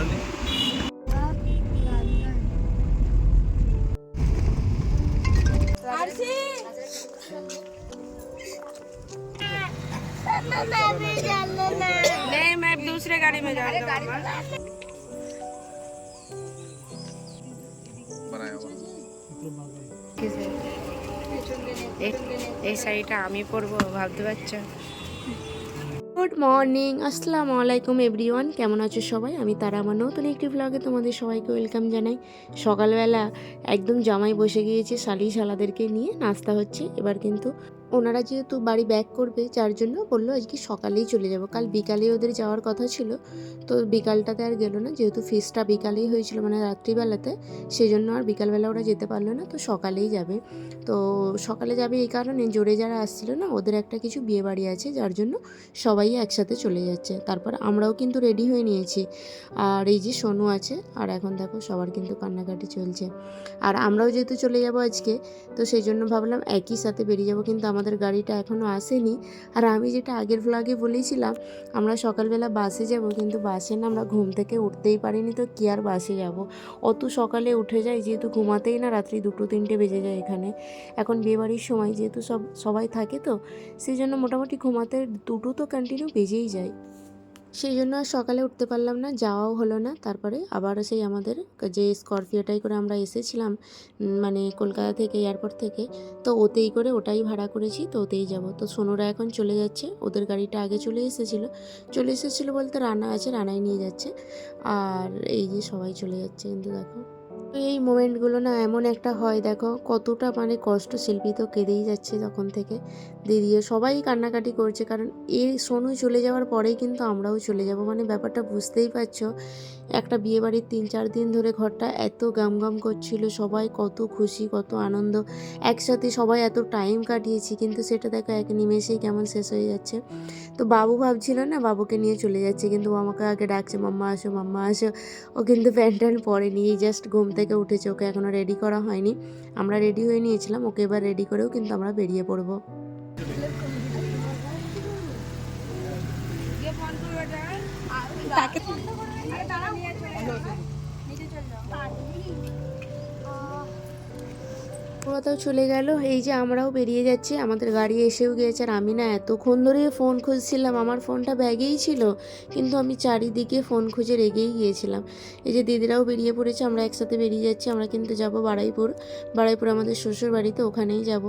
করনি नहीं मैं दूसरे गाड़ी में जाऊंगा এই শাড়িটা আমি পরবো ভাবতে পারছো গুড মর্নিং, আসসালামু আলাইকুম এভরিওয়ান, কেমন আছো সবাই? আমি তারা, আমার নতুন একটি ব্লগে তোমাদের সবাইকে ওয়েলকাম জানাই। সকালবেলা একদম জামাই বসে গিয়েছে শালি শালাদেরকে নিয়ে, নাস্তা হচ্ছে। এবার কিন্তু ওনারা যেহেতু বাড়ি ব্যাক করবে, যার জন্য বলল আজকে সকালেই চলে যাব। কাল বিকালে ওদের যাওয়ার কথা ছিল, তো বিকালটাতে আর গেলো না, যেহেতু ফিসটা বিকালেই হয়েছিল মানে রাত্রিবেলাতে সেই জন্য আর বিকালবেলা ওরা যেতে পারল না, তো সকালেই যাবে। তো সকালে যাবে এই কারণে জোরে যারা আসছিল না, ওদের একটা কিছু বিয়ে বাড়ি আছে, যার জন্য সবাই একসাথে চলে যাচ্ছে। তারপর আমরাও কিন্তু রেডি হয়ে নিয়েছি। আর এই যে সোনু আছে, আর এখন দেখো সবার কিন্তু কান্নাকাটি চলছে। আর আমরাও যেহেতু চলে যাব আজকে, তো সেই জন্য ভাবলাম একই সাথে বেরিয়ে যাব, কিন্তু আমাদের গাড়িটা এখনও আসেনি। আর আমি যেটা আগের ভ্লগে বলেছিলাম, আমরা সকালবেলা বাসে যাব, কিন্তু বাসে না আমরা ঘুম থেকে উঠতেই পারিনি, তো কি আর বাসে যাব? অত সকালে উঠে যাই, যেহেতু ঘুমাতেই না, রাত্রি দুটো তিনটে বেজে যায় এখানে। এখন বিয়েবাড়ির সময় যেহেতু সব, সবাই থাকে তো, সেই জন্য মোটামুটি ঘুমাতে দুটো তো কন্টিনিউ বেজেই যায়। সেই জন্য আর সকালে উঠতে পারলাম না, যাওয়াও হলো না। তারপরে আবার সেই আমাদের যে স্করপিওটাই করে আমরা এসেছিলাম মানে কলকাতা থেকে, এয়ারপোর্ট থেকে, তো ওতেই করে ওটাই ভাড়া করেছি, তো ওতেই যাব। তো সোনোরা এখন চলে যাচ্ছে, ওদের গাড়িটা আগে চলে এসেছিল। চলে এসেছিল বলতে রানা আছে রানাই নিয়ে যাচ্ছে। আর এই যে সবাই চলে যাচ্ছে কিন্তু দেখো। তো এই মোমেন্টগুলো না এমন একটা হয়, দেখো, কতটা মানে কষ্ট শিল্পী তো কেঁদেই যাচ্ছে তখন থেকে। দিদিও সবাই কান্নাকাটি করছে, কারণ এই সোনু চলে যাওয়ার পরেই কিন্তু আমরাও চলে যাব। মানে ব্যাপারটা বুঝতেই পারছ, একটা বিয়ে বাড়ির তিন চার দিন ধরে ঘরটা এত গাম গাম করছিল, সবাই কত খুশি, কত আনন্দ। একসাথে সবাই এত টাইম কাটিয়েছি, কিন্তু সেটা দেখো এক নিমেষেই কেমন শেষ হয়ে যাচ্ছে। তো বাবু ভাবছিল না, বাবুকে নিয়ে চলে যাচ্ছে, কিন্তু আমাকে আগে ডাকছে, মাম্মা আসো মাম্মা আসো। ও কিন্তু প্যান্ট পরেনি, এই জাস্ট ঘুম থেকে উঠেছে ওকে এখনও রেডি করা হয়নি। আমরা রেডি হয়ে নিয়েছিলাম ওকে এবার রেডি করেও কিন্তু আমরা বেরিয়ে পড়ব। ওরাও চলে গেল। এই যে আমরাও বেরিয়ে যাচ্ছি আমাদের গাড়ি এসেও গিয়েছে আর আমি না এতক্ষণ ধরে ফোন খুঁজছিলাম। আমার ফোনটা ব্যাগেই ছিল কিন্তু আমি চারিদিকে ফোন খুঁজে রেগেই গিয়েছিলাম। এই যে দিদিরাও বেরিয়ে পড়েছে আমরা একসাথে বেরিয়ে যাচ্ছি আমরা কিন্তু যাব বাড়াইপুর বাড়াইপুর আমাদের শ্বশুর বাড়িতে ওখানেই যাব।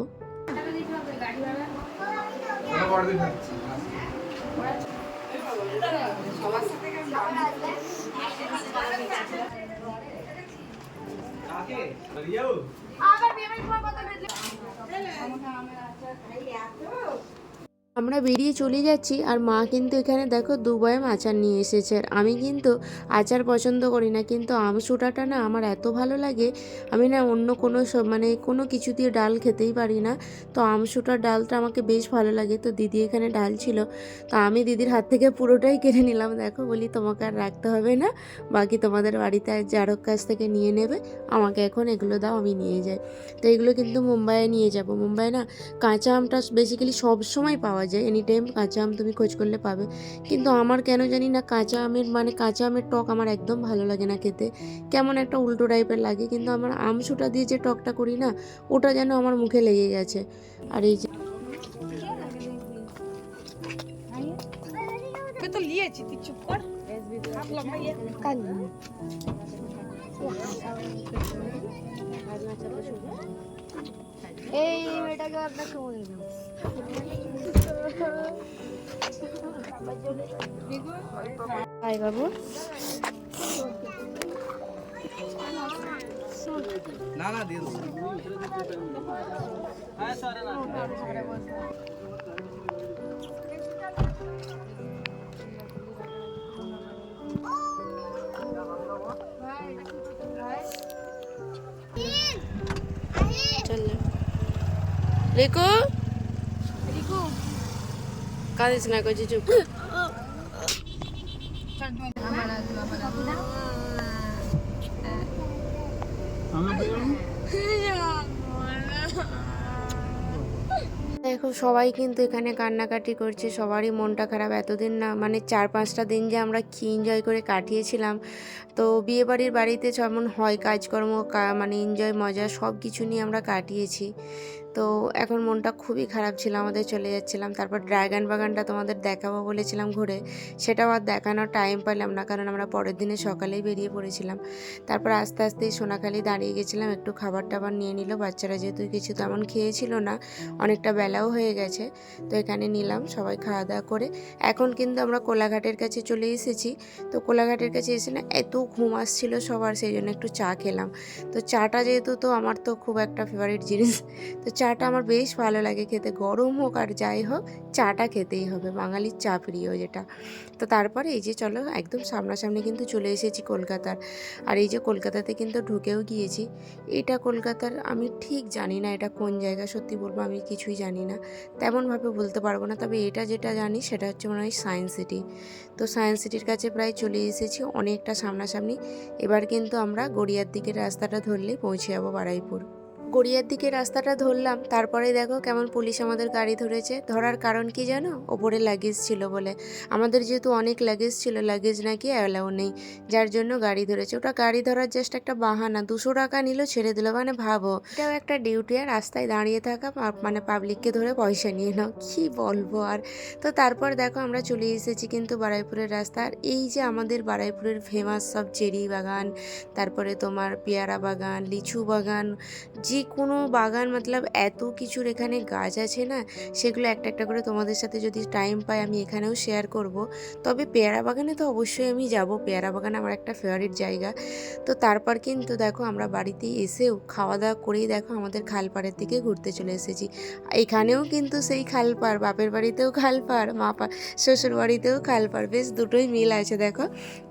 મોટા અમે આચાર ખાઈ આપો আমরা বেরিয়ে চলে যাচ্ছি আর মা কিন্তু এখানে দেখো দু বয়াম আচার নিয়ে এসেছে। আর আমি কিন্তু আচার পছন্দ করি না, কিন্তু আম সুটাটা না আমার এত ভালো লাগে, আমি না অন্য কোনো মানে কোনো কিছু দিয়ে ডাল খেতেই পারি না। তো আম সুটার ডালটা আমাকে বেশ ভালো লাগে। তো দিদি এখানে ডাল ছিল, তো আমি দিদির হাত থেকে পুরোটাই কেটে নিলাম। দেখো বলি তোমাকে আর রাখতে হবে না, বাকি তোমাদের বাড়িতে যারক কাছ থেকে নিয়ে নেবে, আমাকে এখন এগুলো দাও, আমি নিয়ে যাই। তো এগুলো কিন্তু মুম্বাইয়ে নিয়ে যাব। মুম্বাই না কাঁচা আমটা বেসিক্যালি সব সময় পাওয়া যায় এনি টাইম কাঁচা আম তুমি খোঁজ করলে পাবে। কিন্তু আমার কেন জানি না কাঁচা আমের মানে কাঁচা আমের টক আমার একদম ভালো লাগে না খেতে। কেমন একটা উল্টো টাইপের লাগে কিন্তু আমার আম সুটা দিয়ে যে টকটা করি না ওটা যেন আমার মুখে লেগে গেছে। আর এই যে তো লিয়েছি তুই চুপ কর। ভাবলাম না। এই মেয়েটাকে সময় হাই বাবু। না না দেবো হ্যাঁ স্যার না রিকু? কাঁদিস না করছি চুপ। দেখো, সবাই কিন্তু এখানে কান্নাকাটি করছে, সবারই মনটা খারাপ। এতদিন না মানে চার পাঁচটা দিন যে আমরা কি এনজয় করে কাটিয়েছিলাম। তো বিয়েবাড়ির বাড়িতে যেমন হয়, কাজকর্ম মানে এনজয় মজা সব কিছু নিয়ে আমরা কাটিয়েছি। তো এখন মনটা খুবই খারাপ ছিল, আমাদের চলে যাচ্ছিলাম। তারপর ড্রাগন বাগানটা তোমাদের দেখাবো বলেছিলাম ঘুরে। সেটাও আর দেখানোর টাইম পেলাম না, কারণ আমরা পরের দিনে সকালেই বেরিয়ে পড়েছিলাম। তারপর আস্তে আস্তে সোনাখালি দাঁড়িয়ে গেছিলাম, একটু খাবার টাবার নিয়ে নিল। বাচ্চারা যেহেতু কিছু তেমন খেয়েছিল না, অনেকটা বেলাও হয়ে গেছে। তো এখানে নিলাম সবাই খাওয়া দাওয়া করে। এখন কিন্তু আমরা কোলাঘাটের কাছে চলে এসেছি। তো কোলাঘাটের কাছে এসে না এত ঘুম আসছিল সবার, সেই জন্য একটু চা খেলাম। তো চাটা যেহেতু তো আমার তো খুব একটা ফেভারিট জিনিস, তো চাটা আমার বেশ ভালো লাগে খেতে। গরম হোক আর যাই হোক, চাটা খেতেই হবে। বাঙালির চা প্রিয় যেটা। তো তারপরে এই যে চলো, একদম সামনাসামনি কিন্তু চলে এসেছি কলকাতার। আর এই যে কলকাতাতে কিন্তু ঢুকেও গিয়েছি। এটা কলকাতার আমি ঠিক জানি না এটা কোন জায়গা, সত্যি বলব আমি কিছুই জানি না। তেমনভাবে বলতে পারব না, তবে এটা যেটা জানি সেটা হচ্ছে মনে হয় সায়েন্স সিটি। তো সায়েন্স সিটির কাছে প্রায় চলে এসেছি অনেকটা সামনাসামনি। এবার কিন্তু আমরা গড়িয়ার দিকের রাস্তাটা ধরলেই পৌঁছে যাব বারাইপুর। গড়িয়ার দিকে রাস্তাটা ধরলাম, তারপরে দেখো কেমন পুলিশ আমাদের গাড়ি ধরেছে। ধরার কারণ কি জানো? ওপরে লাগেজ ছিল বলে। আমাদের যেহেতু অনেক লাগেজ ছিল লাগেজ নাকি অ্যালাউ নেই। যার জন্য গাড়ি ধরেছে। ওটা গাড়ি ধরার জাস্ট একটা বাহানা। দুশো টাকা নিল, ছেড়ে দিল মানে ভাবো। এটাও একটা ডিউটি আর রাস্তায় দাঁড়িয়ে থাকা মানে পাবলিককে ধরে পয়সা নিয়ে নাও। কি বলব আর? তো তারপর দেখো আমরা চলে এসেছি কিন্তু বারাইপুরের রাস্তা। আর এই যে আমাদের বারাইপুরের ফেমাস সব চেরি বাগান, তারপরে তোমার পেয়ারা বাগান, লিচু বাগান, যে কোনো বাগান মতলব এত কিছুর এখানে গাছ আছে না, সেগুলো একটা একটা করে তোমাদের সাথে যদি টাইম পাই আমি এখানেও শেয়ার করব। তবে পেয়ারা বাগানে তো অবশ্যই আমি যাব। পেয়ারা বাগান আমার একটা ফেভারিট জায়গা। তো তারপর কিন্তু দেখো আমরা বাড়িতে এসেও খাওয়া দাওয়া করেই দেখো আমাদের খালপাড়ের দিকে ঘুরতে চলে এসেছি। এখানেও কিন্তু সেই খালপাড়, বাপের বাড়িতেও খালপাড়, মা শ্বশুর বাড়িতেও খালপাড়, বেশ দুটোই মিল আছে দেখো।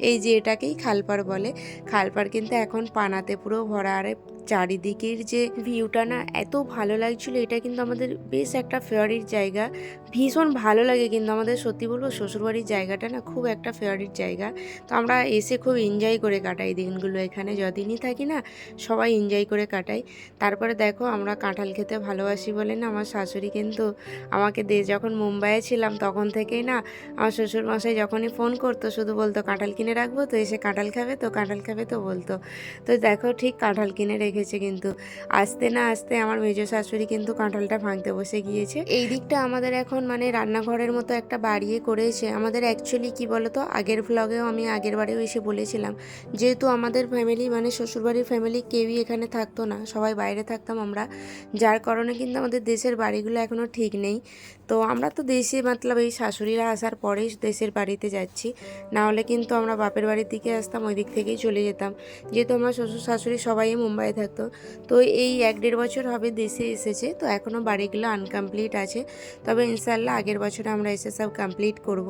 এই যে এটাকেই খালপাড় বলে। খালপাড় কিন্তু এখন পানাতে পুরো ভরা, আর চারিদিকের যে ভিউটা না এত ভালো লাগছিল, এটা কিন্তু আমাদের বেশ একটা ফেভারিট জায়গা। ভীষণ ভালো লাগে কিন্তু আমাদের, সত্যি বলব শ্বশুরবাড়ির জায়গাটা না খুব একটা ফেভারিট জায়গা। তো আমরা এসে খুব এনজয় করে কাটাই দিনগুলো এখানে, যদিনই থাকি না, সবাই এনজয় করে কাটাই। তারপরে দেখো আমরা কাঁঠাল খেতে ভালোবাসি বলে না, আমার শাশুড়ি কিন্তু আমাকে দে, যখন মুম্বাইয়ে ছিলাম তখন থেকেই না আমার শ্বশুর মশাই যখনই ফোন করতো, শুধু বলতো, কাঁঠাল কিনে রাখব তো? এসে, কাঁঠাল খাবে তো? কাঁঠাল খাবে তো? বলতো। তো দেখো ঠিক কাঁঠাল কিনে রেখেছে কিন্তু। আসতে না আসতে আমার মেজো শাশুড়ি কিন্তু কাঁঠালটা ভাঙতে বসে গিয়েছে। এই দিকটা আমাদের এখন মানে রান্নাঘরের মতো একটা বাড়িয়ে করেছে। আমাদের অ্যাকচুয়ালি কি বলতো, আগের ভ্লগেও আমি আগের বারেও এসে বলেছিলাম যেহেতু আমাদের ফ্যামিলি মানে শ্বশুরবাড়ির ফ্যামিলি কেউই এখানে থাকতো না, সবাই বাইরে থাকতাম আমরা। যার কারণে কিন্তু আমাদের দেশের বাড়িগুলো এখনও ঠিক নেই। তো আমরা তো দেশে মতলব এই শাশুড়িরা আসার পরেই দেশের বাড়িতে যাচ্ছি। না হলে কিন্তু আমরা বাপের বাড়ির দিকে আসতাম, ওই দিক থেকেই চলে যেতাম। যেহেতু আমার শ্বশুর শাশুড়ি সবাই মুম্বাইয়ে থাকতো, তো এই এক দেড় বছর হবে দেশে এসেছে, তো এখনও বাড়িগুলো আনকমপ্লিট আছে। তবে ইনশাল্লাহ আগের বছর আমরা এসে সব কমপ্লিট করব।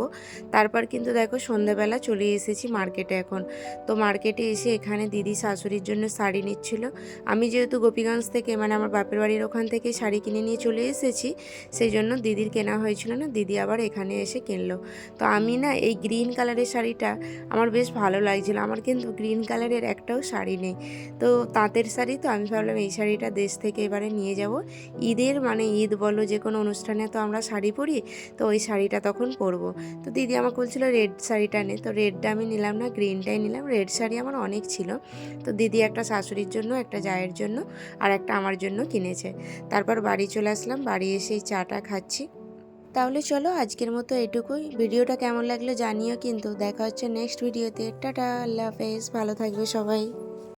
তারপর কিন্তু দেখো সন্ধ্যাবেলা চলে এসেছি মার্কেটে এখন। তো মার্কেটে এসে এখানে দিদি শাশুড়ির জন্য শাড়ি নিচ্ছিল। আমি যেহেতু গোপীগঞ্জ থেকে মানে আমার বাপের বাড়ির ওখান থেকে শাড়ি কিনে নিয়ে চলে এসেছি, সেই জন্য দিদির কেনা হয়েছিল না, দিদি আবার এখানে এসে কিনলো। তো আমি না এই গ্রিন কালারের শাড়িটা, আমার বেশ ভালো লাগছিল। আমার কিন্তু গ্রিন কালারের একটাও শাড়ি নেই। তো তাঁতের শাড়ি তো আমি ভাবলাম এই শাড়িটা দেশ থেকে এবারে নিয়ে যাব। ঈদের মানে ঈদ বলো যে কোনো অনুষ্ঠানে তো আমরা শাড়ি পরি, তো ওই শাড়িটা তখন পরবো। তো দিদি আমাকে বলছিল রেড শাড়িটা নে। তো রেডটা আমি নিলাম না গ্রিনটাই নিলাম। রেড শাড়ি আমার অনেক ছিল। তো দিদি একটা শাশুড়ির জন্য, একটা জায়ের জন্য আর একটা আমার জন্য কিনেছে। তারপর বাড়ি চলে আসলাম। বাড়ি এসে চাটা খাচ্ছি। তাহলে চলো আজকের মতো এটুকুই। ভিডিওটা কেমন লাগল জানিও কিন্তু। দেখা হচ্ছে নেক্সট ভিডিওতে টাটা, আল্লাহ হাফেজ। ভালো থাকবে সবাই।